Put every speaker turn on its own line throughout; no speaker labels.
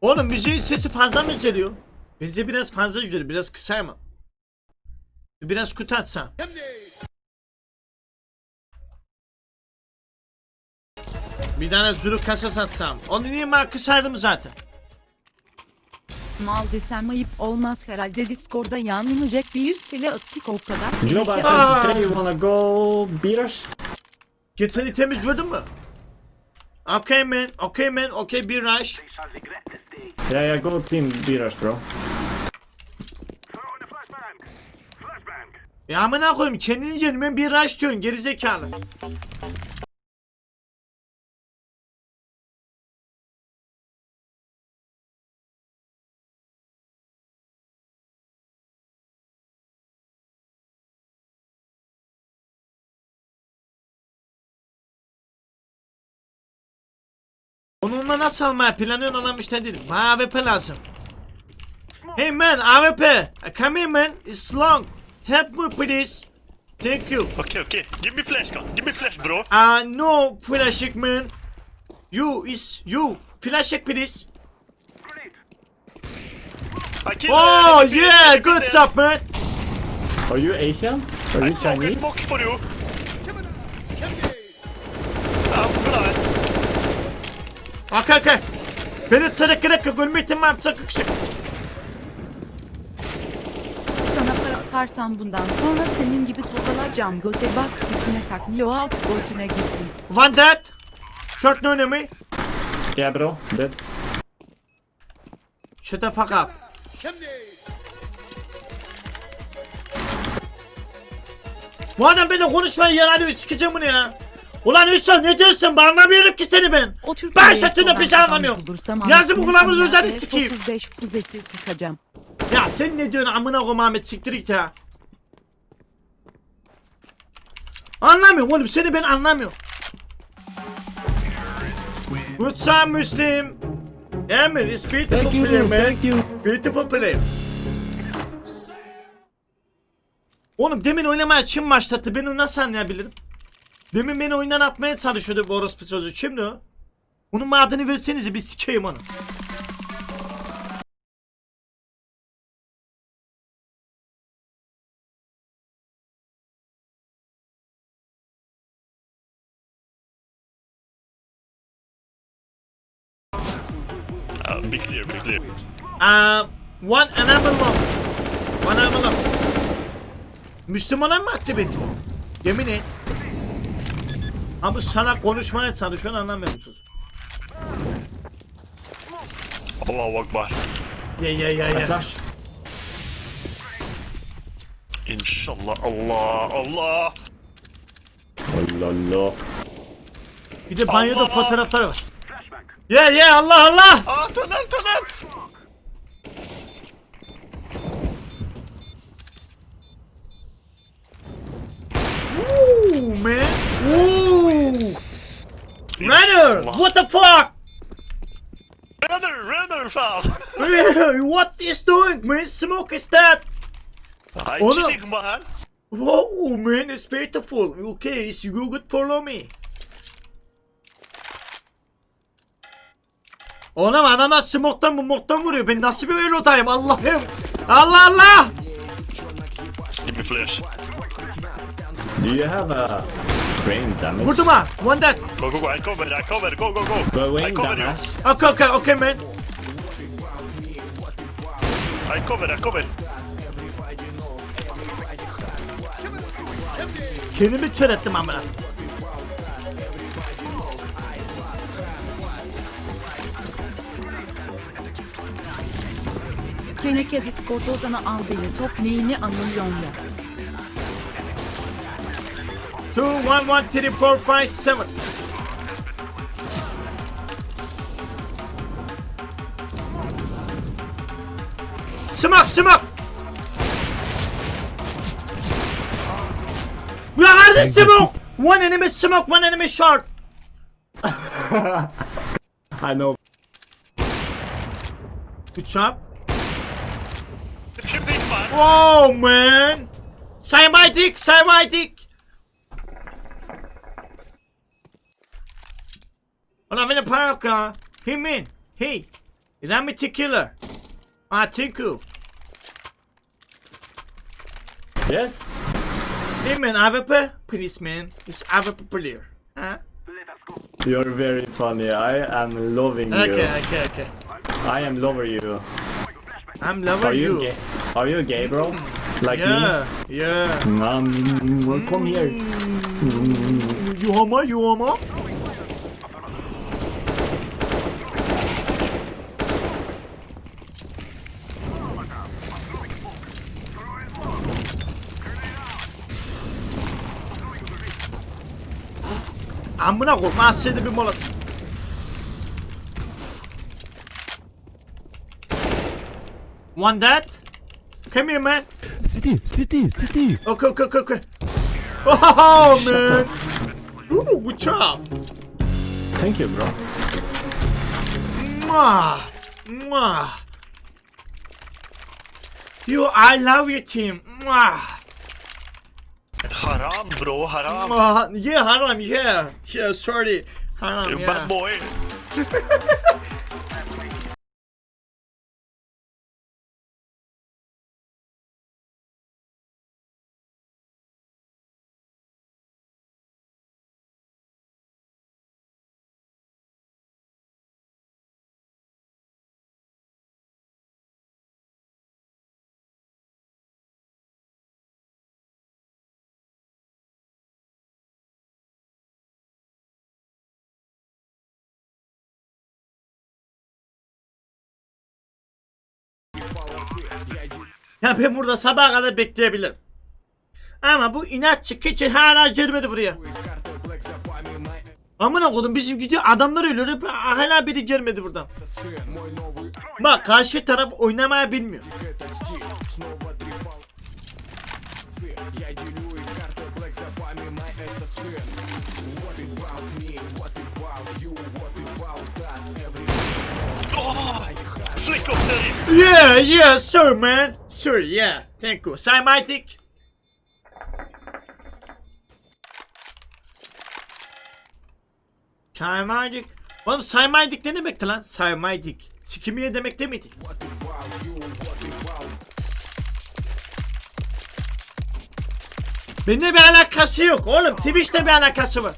Oğlum müziğin sesi fazla mı geliyor? Bence biraz fazla geliyor. Biraz kısa mı? Biraz kutu atsam. Bir tane zürük kasa satsam. Onu niye ben kısardım zaten.
Mal desem ayıp olmaz herhalde Discord'da yanılacak bir 100 TL attık o kadar.
Global
Gerek-.
23, you wanna go beat us?
Geçeni temizledin mi? Okay man, okay man, okay bir rush.
Yeah, yeah, go team beat us, bro.
Ya amına koyayım kendini canım bir rush diyorsun gerizekalı. Onunla nasıl almaya planlıyorsun olan işte değil. Bana AWP lazım. Hey man AWP. Come here man. It's long. Help me please. Thank you.
Okay, okay. Give me flash gun. Give me flash, bro.
Uh, no flashing man. You is you. Flashing please. Oh yeah, good job man.
Are you Asian? Are you
smoke, I
Chinese?
smoke for you. Ah, bra.
Okay okay. Beni tsarık kırık gülmetin mam sakık şık.
Sana para atarsan bundan sonra senin gibi tokalayacağım göte bak sikine tak blowout götüne gitsin.
One dead. Short no enemy.
Yeah, bro. Dead.
Shut the fuck up. Bu adam benimle konuşmaya yararıyor sikeceğim bunu ya. Ulan Hüsnü ne diyorsun? Ben anlamıyorum ki seni ben.
O Türk
Ben şaşırdım,
olan
bir şey
adam
anlamıyorum.
bulursam
Yazı
anasını
bu üzerine
F
sikeyim.
35 füzesi sıkacağım.
Ya sen ne diyorsun amına koyayım Ahmet siktir git ya. Anlamıyorum oğlum seni ben anlamıyorum. Good time Müslim. Emir is beautiful player man.
you.
Beautiful player. Oğlum demin oynamaya kim başlattı? Ben onu nasıl anlayabilirim? Demin beni oyundan atmaya çalışıyordu bu orospu çocuğu. Kimdi o? Onun adını versenize bir sikeyim onu.
Ah, be clear, be clear.
Uh, one another long. One another. Müslümana mı attı beni? Yemin et. Ama sana konuşmaya çalışıyorsun anlamıyor musunuz?
Allahu Akbar.
Ya ya ya ya.
flash.
Inshallah. Allah, Allah.
Oh, Allah.
Bir de banyoda
Allah!
fotoğrafları var. Ya ya Allah Allah.
Ah, tunnel, tunnel.
What the fuck?
Runner, fan.
what is doing man? Smoke is that?
Chilling, man.
Wow man, it's beautiful. Okay, it's you good follow me. Oğlum adamlar smoke'tan bu moktan vuruyor. Ben nasıl bir elodayım Allah'ım. Allah Allah.
Give me flash.
Do you have a brain damage?
Vurdum ha. One dead.
Go, go, go. I cover, I cover. Go, go, go. I
Going
cover you.
damage.
Okay okay okay man.
I cover, I cover.
Kendimi kör ettim amına.
Keneke Discord odana al beni top neyini anılıyorsun ya.
2, 1, 1, 3, 4, 5, 7. Smoke, smoke. Ya nerede smoke? One enemy smoke, one enemy short.
I know.
Good job.
Şimdi man.
Oh man. Say my dick, say my dick. Ulan beni parka. Him in. Hey, Rami Killer. Ah, thank you.
Yes?
Hey man, AWP? Please man, it's AWP player. Huh?
You're very funny. I am loving you.
Okay, okay, okay.
I am lover you.
I'm lover
Are you
you.
gay? Are you gay, bro? Like
Yeah, yeah.
me? Um, come here.
You homo, you homo? Amına koyma asaydı bir mola. One that? Come here man.
City, city, city.
Okay, okay, okay, okay. Oh, oh man. Ooh, good job.
Thank you, bro.
Mwah. Mwah. You, I love your team. Mwah.
Haram bro, haram.
Mwah. Yeah, haram, yeah. Yeah, sorry. Haram, yeah.
bad boy.
Ya ben burada sabaha kadar bekleyebilirim. Ama bu inatçı keçi hala gelmedi buraya. Amına kodum bizim gidiyor adamlar ölüyor hala biri gelmedi buradan. Bak karşı taraf oynamaya bilmiyor.
Wrist.
Yeah, yeah, sir man. Sir, yeah. Thank you. Saymatik. Saymaydık. Oğlum saymaydık ne demekti lan? Saymaydık. Sikimiye demek demedi. Benimle bir alakası yok oğlum. Twitch'te bir alakası var.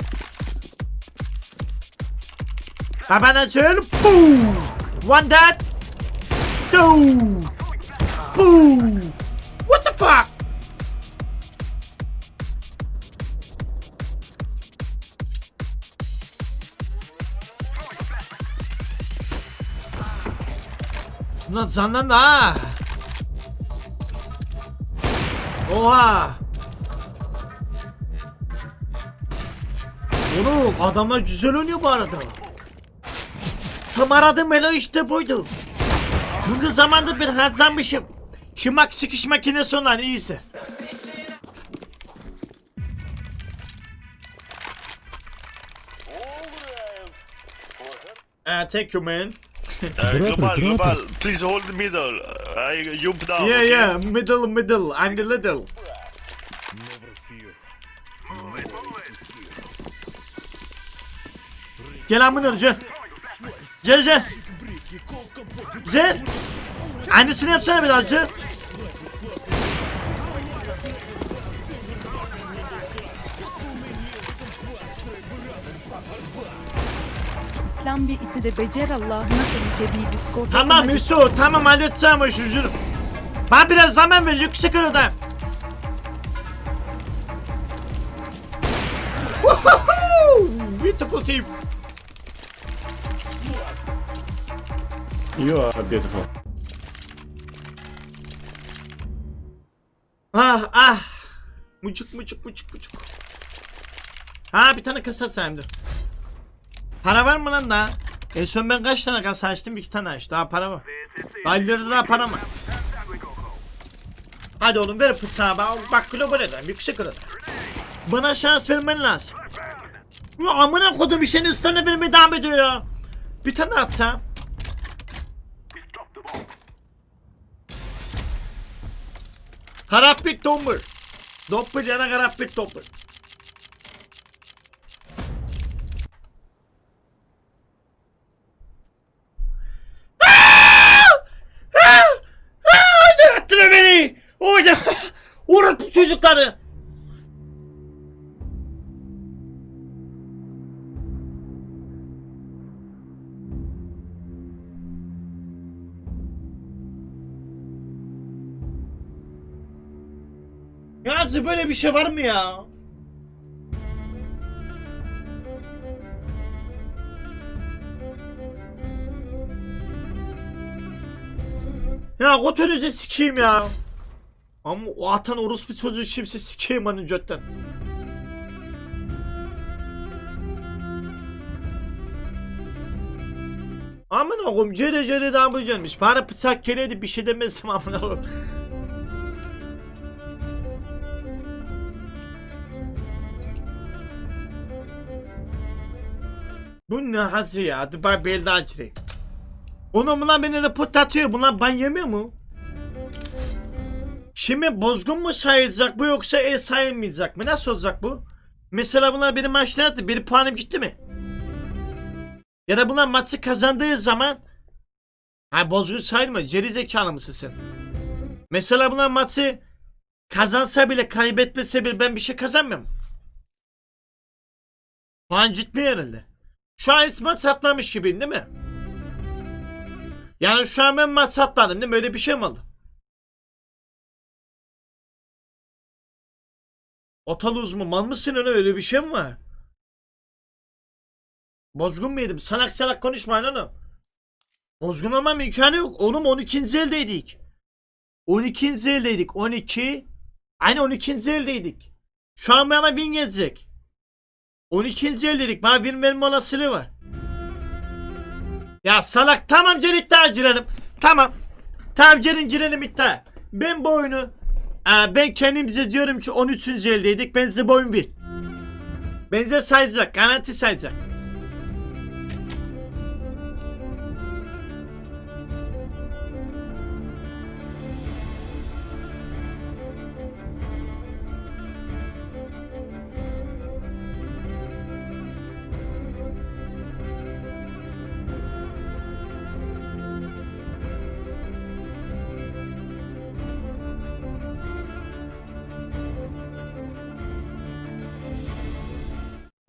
Babana söyle. Boom. One that. Two. Boom. What the fuck? Lan senden de ha. Oha. Oğlum adamlar güzel oynuyor bu arada. Tam aradığım melo işte buydu. Bunca zamanda bir harcanmışım. Şımak sıkış makinesi olan iyisi. Uh, thank you man.
Uh, global, global. Please hold the middle. I jump down.
yeah
okay?
yeah middle middle I'm the little. Gel amına gel. Gel gel. Gel. Aynısını yapsana biraz gel.
İslam bir isi de becer Allah'ına kalite bir Discord.
Tamam Yusuf tamam halledeceğim o işi canım. Bana biraz zaman ver yüksek orada. Woohoo! Beautiful team.
You are beautiful.
Ah ah. Mucuk mucuk mucuk mucuk. Ha bir tane kasa sayımdı. Para var mı lan daha? En son ben kaç tane kasa açtım? İki tane açtım. Daha para var. İleride daha para var. Hadi oğlum ver bıçağı bak. Bak global eden yüksek orada. Bana şans vermen lazım. Ya amına kodum bir şeyin üstüne vermeye devam ediyor ya. Bir tane atsam. Karapit tombul. Doppel cana karapit tombul. Öldür beni. Orada. Uğrat bu çocukları. Ya böyle bir şey var mı ya? Ya götünüzü sikeyim ya. Ama o atan orospu çocuğu kimse sikeyim onun götten. Aman oğlum cere cere daha gelmiş. Bana bıçak geleydi bir şey demezdim aman oğlum. Bu ne hacı ya? Dubai belli acri. Onu bunlar beni report atıyor. Bunlar ban yemiyor mu? Şimdi bozgun mu sayılacak bu yoksa el sayılmayacak mı? Nasıl olacak bu? Mesela bunlar benim maçta attı. Bir puanım gitti mi? Ya da bunlar maçı kazandığı zaman Ha bozgun sayılmıyor. Geri zekalı mısın sen? Mesela bunlar maçı kazansa bile kaybetmese bile ben bir şey kazanmıyorum. Puan gitmiyor herhalde. Şu an hiç maç atmamış gibiyim değil mi? Yani şu an ben maç atmadım değil mi? Öyle bir şey mi oldu? Otaluz mu? Mal mısın öyle öyle bir şey mi var? Bozgun muydum? Salak salak konuşmayın oğlum. Bozgun olmam imkanı yok. Oğlum 12. eldeydik. 12. eldeydik. 12. Aynı 12. eldeydik. Şu an bana win gelecek. 12. eldeydik. Bana win verme olasılığı var. Ya salak tamam gel iddia girelim. Tamam. Tamam gelin girelim iddia. Ben bu oyunu Aa, ben kendimize diyorum ki 13. eldeydik. Ben size bu oyun ver. Ben size sayacak. Garanti sayacak.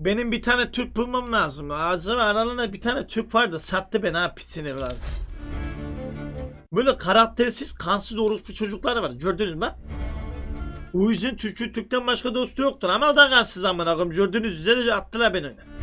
Benim bir tane Türk bulmam lazım. Acaba aralarında bir tane Türk vardı. Sattı beni ha piçin evladı. Böyle karaktersiz, kansız orospu çocuklar var. Gördünüz mü? O yüzden Türk'ü Türk'ten başka dostu yoktur. Ama o da kansız amına koyayım. Gördüğünüz üzere attılar beni öyle.